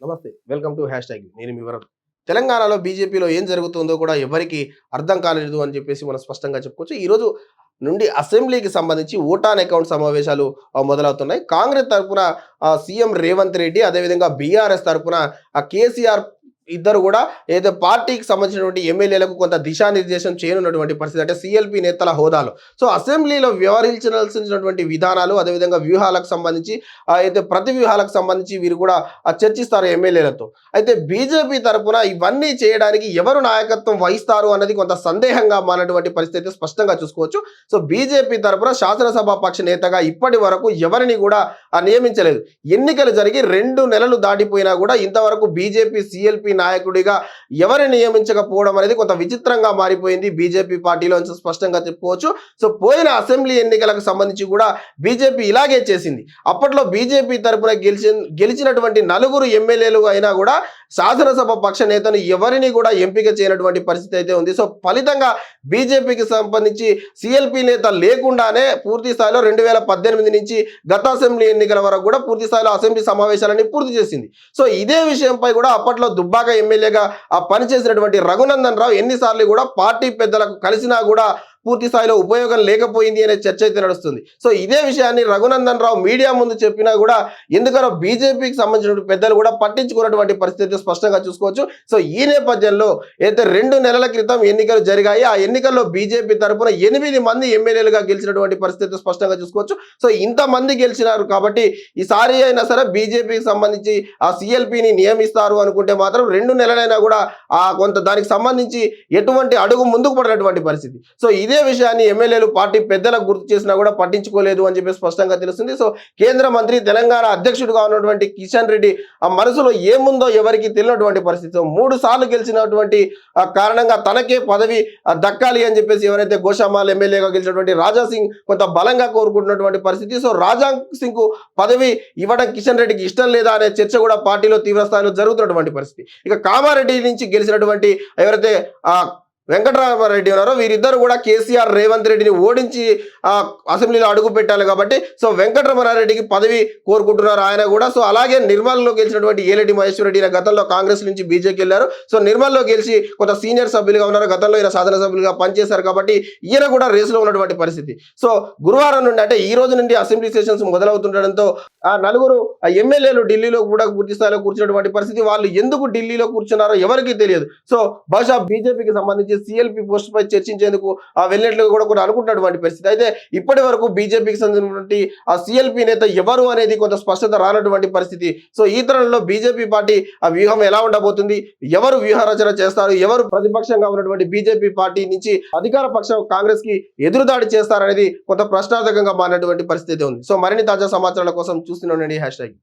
నమస్తే welcome to hash tag నేను మీ వరద తెలంగాణలో బీజేపీలో ఏం జరుగుతుందో కూడా ఎవరికి అర్థం కాలేదు అని చెప్పేసి మనం స్పష్టంగా చెప్పుకోవచ్చు. ఈరోజు నుండి అసెంబ్లీకి సంబంధించి ఓటాన్ అకౌంట్ సమావేశాలు మొదలవుతున్నాయి. కాంగ్రెస్ తరఫున సీఎం రేవంత్ రెడ్డి అదేవిధంగా బీఆర్ఎస్ తరఫున కేసీఆర్ ఇద్దరు కూడా ఏదో పార్టీకి సంబంధించినటువంటి ఎమ్మెల్యేలకు కొంత దిశానిర్దేశం చేయనున్నటువంటి పరిస్థితి అంటే సిఎల్పి నేతల హోదాలో. సో అసెంబ్లీలో వ్యవహరించాల్సినటువంటి విధానాలు అదేవిధంగా వ్యూహాలకు సంబంధించి అయితే ప్రతి వ్యూహాలకు సంబంధించి వీరు కూడా చర్చిస్తారు ఎమ్మెల్యేలతో. అయితే బీజేపీ తరఫున ఇవన్నీ చేయడానికి ఎవరు నాయకత్వం వహిస్తారు అన్నది కొంత సందేహంగా మారినటువంటి పరిస్థితి స్పష్టంగా చూసుకోవచ్చు. సో బీజేపీ తరపున శాసనసభ పక్ష నేతగా ఇప్పటి వరకు ఎవరిని కూడా నియమించలేదు. ఎన్నికలు జరిగి రెండు నెలలు దాటిపోయినా కూడా ఇంతవరకు బీజేపీ సిఎల్పి నాయకుడిగా ఎవరిని నియమించకపోవడం అనేది కొంత విచిత్రంగా మారిపోయింది. బీజేపీ పార్టీలో స్పష్టంగా చెప్పుకోవచ్చు. సో పోయిన అసెంబ్లీ ఎన్నికలకు సంబంధించి కూడా బీజేపీ ఇలాగే చేసింది. అప్పట్లో బీజేపీ తరపున గెలిచి గెలిచినటువంటి నలుగురు ఎమ్మెల్యేలు అయినా కూడా శాసనసభ పక్ష నేతను ఎవరిని కూడా ఎంపిక చేయనటువంటి పరిస్థితి అయితే ఉంది. సో ఫలితంగా బీజేపీకి సంబంధించి సిఎల్పి నేత లేకుండానే పూర్తి స్థాయిలో రెండు వేల పద్దెనిమిది నుంచి గత అసెంబ్లీ ఎన్నికల వరకు కూడా పూర్తి స్థాయిలో అసెంబ్లీ సమావేశాలని పూర్తి చేసింది. సో ఇదే విషయంపై కూడా అప్పట్లో దుబ్బాక ఎమ్మెల్యేగా ఆ పనిచేసినటువంటి రఘునందన్ రావు ఎన్నిసార్లు కూడా పార్టీ పెద్దలకు కలిసినా కూడా పూర్తి స్థాయిలో ఉపయోగం లేకపోయింది అనే చర్చ అయితే నడుస్తుంది. సో ఇదే విషయాన్ని రఘునందన్ రావు మీడియా ముందు చెప్పినా కూడా ఎందుకనో బీజేపీకి సంబంధించిన పెద్దలు కూడా పట్టించుకున్నటువంటి పరిస్థితి స్పష్టంగా చూసుకోవచ్చు. సో ఈ నేపథ్యంలో అయితే రెండు నెలల క్రితం ఎన్నికలు జరిగాయి. ఆ ఎన్నికల్లో బీజేపీ తరపున ఎనిమిది మంది ఎమ్మెల్యేలుగా గెలిచినటువంటి పరిస్థితి స్పష్టంగా చూసుకోవచ్చు. సో ఇంతమంది గెలిచినారు కాబట్టి ఈసారి అయినా సరే బీజేపీకి సంబంధించి ఆ సిఎల్పిని నియమిస్తారు అనుకుంటే మాత్రం రెండు నెలలైనా కూడా ఆ కొంత దానికి సంబంధించి ఎటువంటి అడుగు ముందుకు పడినటువంటి పరిస్థితి. సో ఇదే విషయాన్ని ఎమ్మెల్యేలు పార్టీ పెద్దలకు గుర్తు చేసినా కూడా పట్టించుకోలేదు అని చెప్పి స్పష్టంగా తెలుస్తుంది. సో కేంద్ర మంత్రి తెలంగాణ అధ్యక్షుడిగా ఉన్నటువంటి కిషన్ రెడ్డి ఆ మనసులో ఏముందో ఎవరికి తెలియనటువంటి పరిస్థితి. సో మూడు సార్లు గెలిచినటువంటి ఆ కారణంగా తనకే పదవి దక్కాలి అని చెప్పేసి ఎవరైతే గోషామాల్ ఎమ్మెల్యేగా గెలిచినటువంటి రాజా సింగ్ కొంత బలంగా కోరుకుంటున్నటువంటి పరిస్థితి. సో రాజా సింగ్కు పదవి ఇవ్వడం కిషన్ రెడ్డికి ఇష్టం లేదా అనే చర్చ కూడా పార్టీలో తీవ్ర స్థాయిలో జరుగుతున్నటువంటి పరిస్థితి. ఇక కామారెడ్డి నుంచి గెలిచినటువంటి ఎవరైతే వెంకటరామారెడ్డి ఉన్నారు వీరిద్దరు కూడా కేసీఆర్ రేవంత్ రెడ్డిని ఓడించి ఆ, అసెంబ్లీలో అడుగు పెట్టాలి కాబట్టి సో వెంకటరమణారెడ్డికి పదవి కోరుకుంటున్నారు ఆయన కూడా. సో అలాగే నిర్మల్లో గెలిచినటువంటి ఏలటి మహేశ్వర రెడ్డి ఈయన గతంలో కాంగ్రెస్ నుంచి బీజేపీకి వెళ్ళారు. సో నిర్మల్లో గెలిచి కొంత సీనియర్ సభ్యులుగా ఉన్నారు. గతంలో ఈయన శాసనసభ్యులుగా పనిచేశారు కాబట్టి ఈయన కూడా రేసులో ఉన్నటువంటి పరిస్థితి. సో గురువారం నుండి అంటే ఈ రోజు నుండి అసెంబ్లీ సెషన్స్ మొదలవుతుండడంతో ఆ నలుగురు ఆ ఎమ్మెల్యేలు ఢిల్లీలో కూడా పూర్తి స్థాయిలో కూర్చున్నటువంటి పరిస్థితి. వాళ్ళు ఎందుకు ఢిల్లీలో కూర్చున్నారో ఎవరికి తెలియదు. సో బహుశా బీజేపీకి సంబంధించి సిఎల్పి పోస్ట్ పై చర్చించేందుకు ఆ వెళ్ళినట్లు కూడా కూడా అనుకుంటున్నటువంటి పరిస్థితి. అయితే ఇప్పటి వరకు బీజేపీకి సంబంధించినటువంటి ఆ సిఎల్పి నేత ఎవరు అనేది కొంత స్పష్టత రానటువంటి పరిస్థితి. సో ఈ తరుణంలో బీజేపీ పార్టీ ఆ వ్యూహం ఎలా ఉండబోతుంది? ఎవరు వ్యూహ రచన చేస్తారు? ఎవరు ప్రతిపక్షంగా ఉన్నటువంటి బీజేపీ పార్టీ నుంచి అధికార పక్షం కాంగ్రెస్కి ఎదురుదాడి చేస్తారనేది కొంత ప్రశ్నార్థకంగా మారినటువంటి పరిస్థితి ఉంది. సో మరిన్ని తాజా సమాచారాల కోసం చూస్తూనే ఉండండి హ్యాష్ ట్యాగ్.